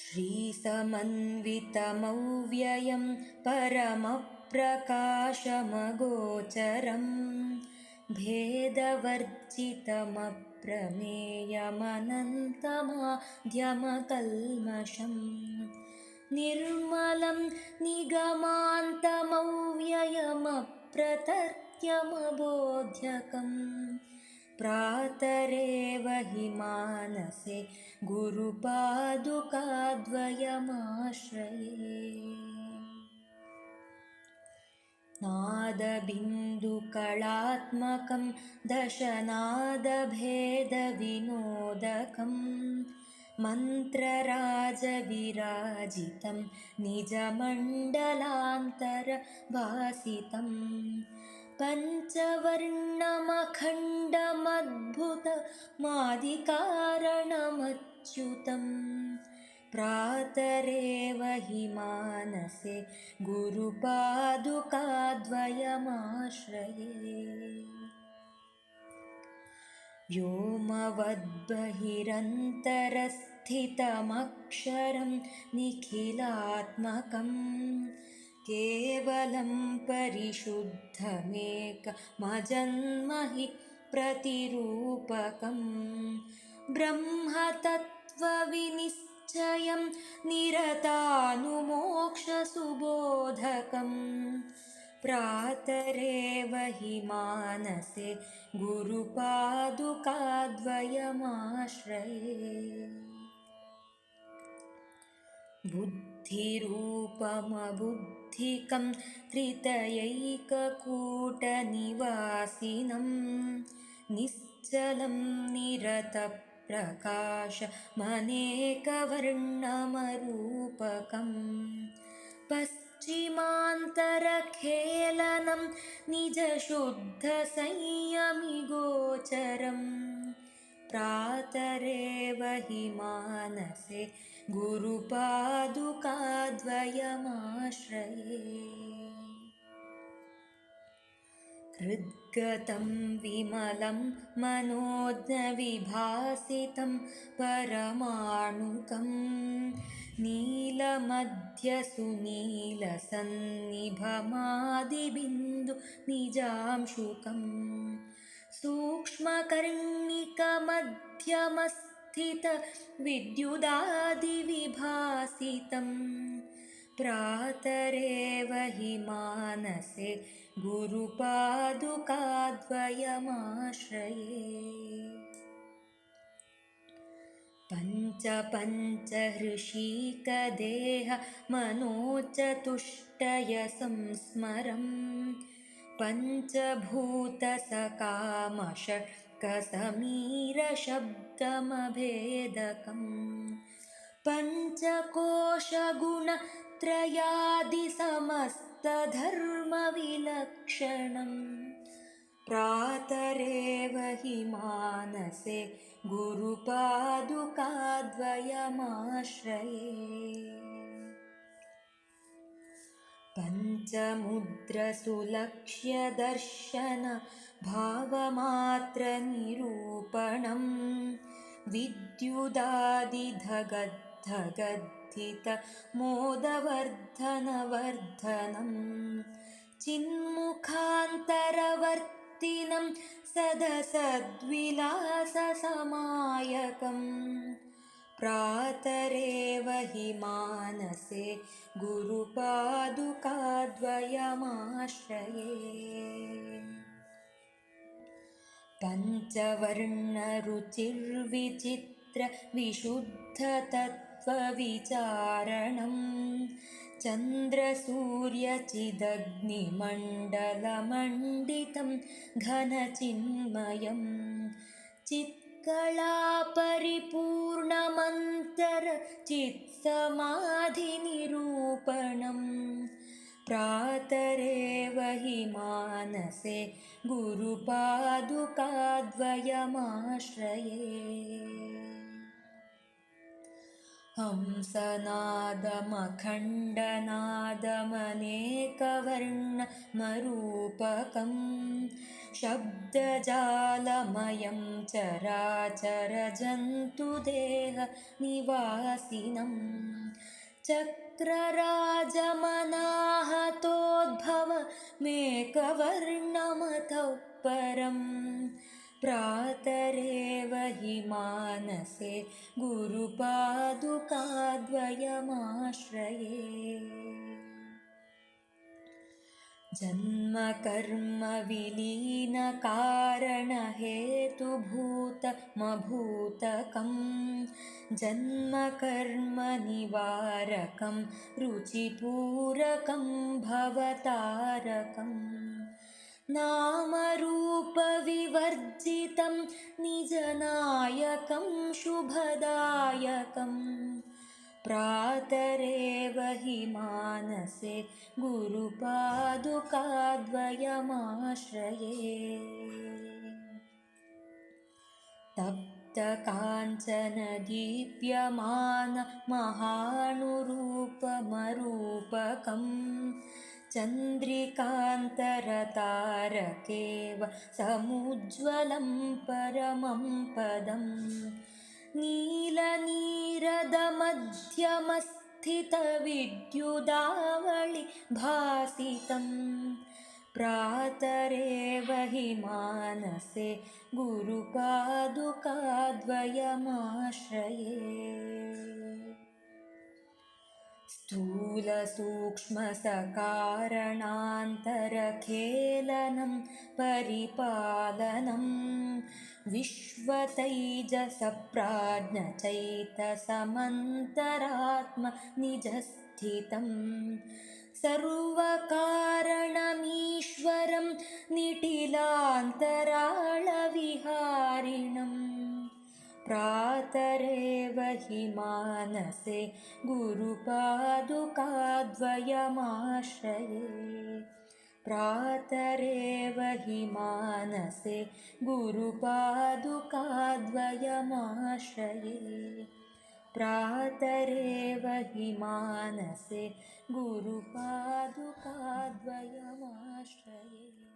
श्रीसमन्वितमव्ययं परमप्रकाशमगोचरं भेदवर्जितमप्रमेयमनन्तमाध्यमकल्मषम् निर्मलं निगमान्तमव्ययमप्रतर्क्यमबोध्यकम् प्रातरेव हि मानसे गुरुपादुकाद्वयमाश्रये। नादबिन्दुकलात्मकं दशनादभेदविनोदकं मन्त्रराजविराजितं निजमण्डलान्तरभासितम् पञ्चवर्णमखण्डमद्भुतमादिकारणमच्युतं प्रातरेव हि मानसे गुरुपादुकाद्वयमाश्रये। व्योमवद्बहिरन्तरस्थितमक्षरं निखिलात्मकम् केवलं परिशुद्धमेकमजन्महि प्रतिरूपकं ब्रह्मतत्त्वविनिश्चयं निरतानुमोक्षसुबोधकं प्रातरेव हि मानसे गुरुपादुकाद्वयमाश्रये। बुद्धिरूपमबुद्धिकं त्रितयैककूटनिवासिनं निश्चलं निरतप्रकाशमनेकवर्णमरूपकं पश्चिमान्तरखेलनं निजशुद्धसंयमिगोचरम्। प्रातरेव हि मानसे गुरुपादुकाद्वयमाश्रये हृद्गतं विमलं मनोज्ञविभासितं परमाणुकं नीलमध्यसुनीलसन्निभमादिबिन्दुनिजांशुकम् सूक्ष्मकर्णिकमध्यमस्थितविद्युदादिविभासितं प्रातरेव हि मानसे गुरुपादुकाद्वयमाश्रये। पञ्चपञ्चहृषीकदेहमनोचतुष्टयसंस्मरम्। पञ्चभूतसकामषट्कसमीरशब्दमभेदकम् पञ्चकोशगुणत्रयादिसमस्तधर्मविलक्षणं प्रातरेव हि मानसे गुरुपादुकाद्वयमाश्रये। पञ्चमुद्रसुलक्ष्यदर्शनभावमात्रनिरूपणं विद्युदादिधगद्धगद्धितमोदवर्धनवर्धनं चिन्मुखान्तरवर्तिनं सदसद्विलाससमायकम् प्रातरेव हि मानसे गुरुपादुकाद्वयमाश्रये पञ्चवर्णरुचिर्विचित्रविशुद्धतत्त्वविचारणं चन्द्रसूर्यचिदग्निमण्डलमण्डितं घनचिन्मयं। चित् कलापरिपूर्णमन्तरचित्समाधिनिरूपणं प्रातरेव हि मानसे गुरुपादुकाद्वयमाश्रये हंसनादमखण्डनादमनेकवर्णमरूपकं शब्दजालमयं चराचरजन्तुदेहनिवासिनं चक्रराजमनाहतोद्भवमेकवर्णमतौ परम् प्रातरेव हि मानसे गुरुपादुकाद्वयमाश्रये। जन्मकर्मविलीनकारणहेतुभूतमभूतकं जन्मकर्मनिवारकं रुचिपूरकं भवतारकम् नामरूपविवर्जितं निजनायकं शुभदायकं प्रातरेव हि मानसे गुरुपादुकाद्वयमाश्रये। तप्तकाञ्चनदीप्यमानमहानुरूपमरूपकम् चन्द्रिकान्तरतारकेव समुज्ज्वलं परमं पदम्। नीलनीरदमध्यमस्थितविद्युदावळिभासितं प्रातरेव हि मानसे गुरुपादुकाद्वयमाश्रये स्थूलसूक्ष्मसकारणान्तरखेलनं परिपालनं विश्वतैजसप्राज्ञचैतसमन्तरात्मनिजस्थितं सर्वकारणमीश्वरं निटिलान्तराळविहारिणम् प्रातरेव हि मानसे गुरुपादुकाद्वयमाश्रये। प्रातरेव हि मानसे गुरुपादुकाद्वयमाश्रये। प्रातरेव हि मानसे गुरुपादुकाद्वयमाश्रये